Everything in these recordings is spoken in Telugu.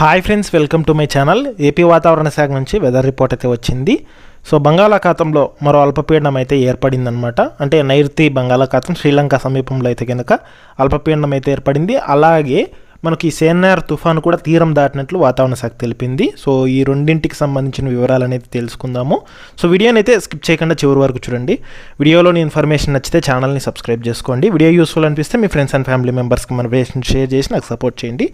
Hi friends welcome to my channel AP వాతావరణ శాఖ నుంచి వెదర్ రిపోర్ట్ అయితే వచ్చింది. సో బంగాళాఖాతంలో మరో అల్పపీడనం అయితే ఏర్పడిందనమాట అంటే నైరుతి బంగాళాఖాతం శ్రీలంక సమీపంలో అయితే కనుక అల్పపీడనం అయితే ఏర్పడింది. అలాగే మనకి సేన్నార్ తుఫాను కూడా తీరం దాటినట్లు వాతావరణ శాఖ తెలిపింది. సో ఈ రెండింటికి సంబంధించిన వివరాలు అనేది తెలుసుకుందాము. సో వీడియోని అయితే స్కిప్ చేయకుండా చివరి వరకు చూడండి. వీడియోలోని ఇన్ఫర్మేషన్ నచ్చితే ఛానల్ని సబ్స్క్రైబ్ చేసుకోండి. వీడియో యూస్ఫుల్ అనిపిస్తే మీ ఫ్రెండ్స్ అండ్ ఫ్యామిలీ మెంబర్స్కి మన షేర్ చేసి నాకు సపోర్ట్ చేయండి.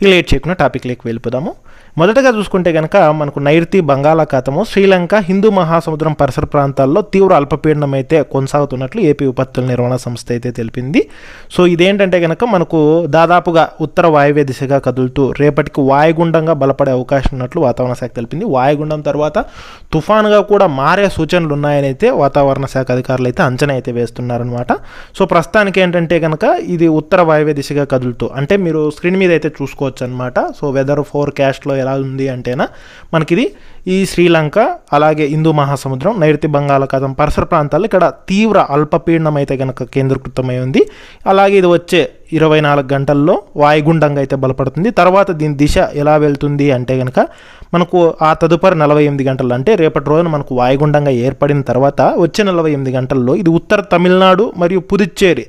ఇక లేట్ చేయకుండా టాపిక్లోకి వెళ్ళిపోదాము. మొదటగా చూసుకుంటే కనుక మనకు నైరుతి బంగాళాఖాతము శ్రీలంక హిందూ మహాసముద్రం పరిసర ప్రాంతాల్లో తీవ్ర అల్పపీడనం అయితే కొనసాగుతున్నట్లు ఏపీ విపత్తుల నిర్వహణ సంస్థ అయితే తెలిపింది. సో ఇదేంటంటే కనుక మనకు దాదాపుగా ఉత్తర వాయువ్య దిశగా కదులుతూ రేపటికి వాయుగుండంగా బలపడే అవకాశం ఉన్నట్లు వాతావరణ శాఖ తెలిపింది. వాయుగుండం తర్వాత తుఫానుగా కూడా మారే సూచనలు ఉన్నాయని అయితే వాతావరణ శాఖ అధికారులు అయితే అంచనా అయితే వేస్తున్నారనమాట సో ప్రస్తుతానికి ఏంటంటే కనుక ఇది ఉత్తర వాయువ్య దిశగా కదులుతూ అంటే మీరు స్క్రీన్ మీద అయితే చూసుకోవచ్చు అనమాట సో వెదర్ ఫోర్కాస్ట్లో ఎలా ఉంది అంటేనా మనకిది ఈ శ్రీలంక అలాగే హిందూ మహాసముద్రం నైరుతి బంగాళాఖాతం పరిసర ప్రాంతాల్లో ఇక్కడ తీవ్ర అల్పపీడనం అయితే కనుక కేంద్రీకృతమై ఉంది. అలాగే ఇది వచ్చే ఇరవై నాలుగు గంటల్లో వాయుగుండంగా అయితే బలపడుతుంది. తర్వాత దీని దిశ ఎలా వెళ్తుంది అంటే కనుక మనకు ఆ తదుపరి నలభై ఎనిమిది గంటలు అంటే రేపటి రోజున మనకు వాయుగుండంగా ఏర్పడిన తర్వాత వచ్చే నలభై ఎనిమిది గంటల్లో ఇది ఉత్తర తమిళనాడు మరియు పుదుచ్చేరి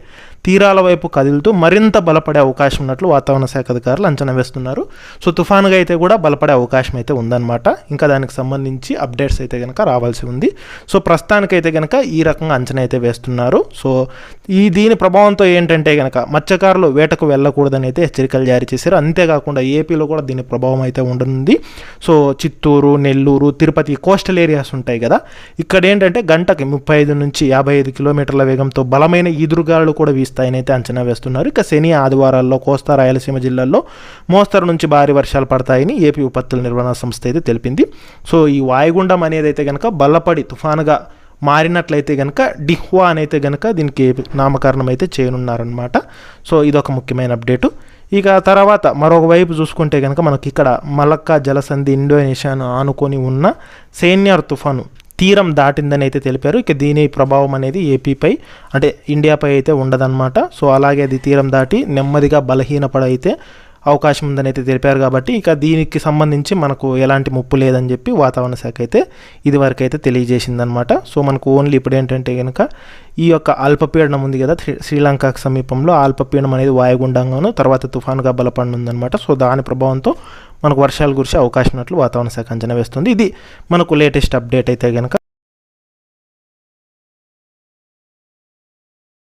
తీరాల వైపు కదులుతూ మరింత బలపడే అవకాశం ఉన్నట్లు వాతావరణ శాఖ అధికారులు అంచనా వేస్తున్నారు. సో తుఫానుగా అయితే కూడా బలపడే అవకాశం అయితే ఉందన్నమాట. ఇంకా దానికి సంబంధించి అప్డేట్స్ అయితే కనుక రావాల్సి ఉంది. సో ప్రస్తుతానికైతే కనుక ఈ రకంగా అంచనా అయితే వేస్తున్నారు. సో ఈ దీని ప్రభావంతో ఏంటంటే కనుక మత్స్యకారులు వేటకు వెళ్ళకూడదని అయితే హెచ్చరికలు జారీ చేశారు. అంతేకాకుండా ఏపీలో కూడా దీని ప్రభావం అయితే ఉండనుంది. So Chittoor Nellore Tirupati coastal areas ఉంటాయి కదా. ఇక్కడ ఏంటంటే గంటకి ముప్పై ఐదు నుంచి యాభై ఐదు కిలోమీటర్ల వేగంతో బలమైన ఈదురుగాలు కూడా వీస్తాయని అయితే అంచనా వేస్తున్నారు. ఇక శని ఆదివారాల్లో కోస్తా రాయలసీమ జిల్లాల్లో మోస్తరు నుంచి భారీ వర్షాలు పడతాయని ఏపీ విపత్తుల నిర్వహణ సంస్థ అయితే తెలిపింది. సో ఈ వాయుగుండం అనేది అయితే కనుక బల్లపడి తుఫానుగా మారినట్లయితే కనుక డిహ్వా అనైతే కనుక దీనికి నామకరణం అయితే చేయనున్నారనమాట సో ఇదొక ముఖ్యమైన అప్డేటు. ఇక తర్వాత మరొక వైపు చూసుకుంటే కనుక మనకి ఇక్కడ మలక్కా జలసంధి ఇండోనేషియాను ఆనుకొని ఉన్న సేన్యార్ తుఫాను తీరం దాటిందని అయితే తెలిపారు. ఇక దీని ప్రభావం అనేది ఏపీపై అంటే ఇండియాపై అయితే ఉండదన్నమాట. సో అలాగే అది తీరం దాటి నెమ్మదిగా బలహీనపడైతే అవకాశం ఉందని అయితే తెలిపారు కాబట్టి ఇక దీనికి సంబంధించి మనకు ఎలాంటి ముప్పు లేదని చెప్పి వాతావరణ శాఖ అయితే ఇదివరకు అయితే తెలియజేసిందనమాట సో మనకు ఓన్లీ ఇప్పుడు ఏంటంటే కనుక ఈ యొక్క అల్పపీడనం ఉంది కదా శ్రీ- శ్రీలంకకు సమీపంలో అల్పపీడనం అనేది వాయుగుండంగాను తర్వాత తుఫానుగా బలపడనుందనమాట సో దాని ప్రభావంతో మనకు వర్షాలు కురిసే అవకాశం ఉన్నట్లు వాతావరణ శాఖ అంచనా వేస్తుంది. ఇది మనకు లేటెస్ట్ అప్డేట్ అయితే కనుక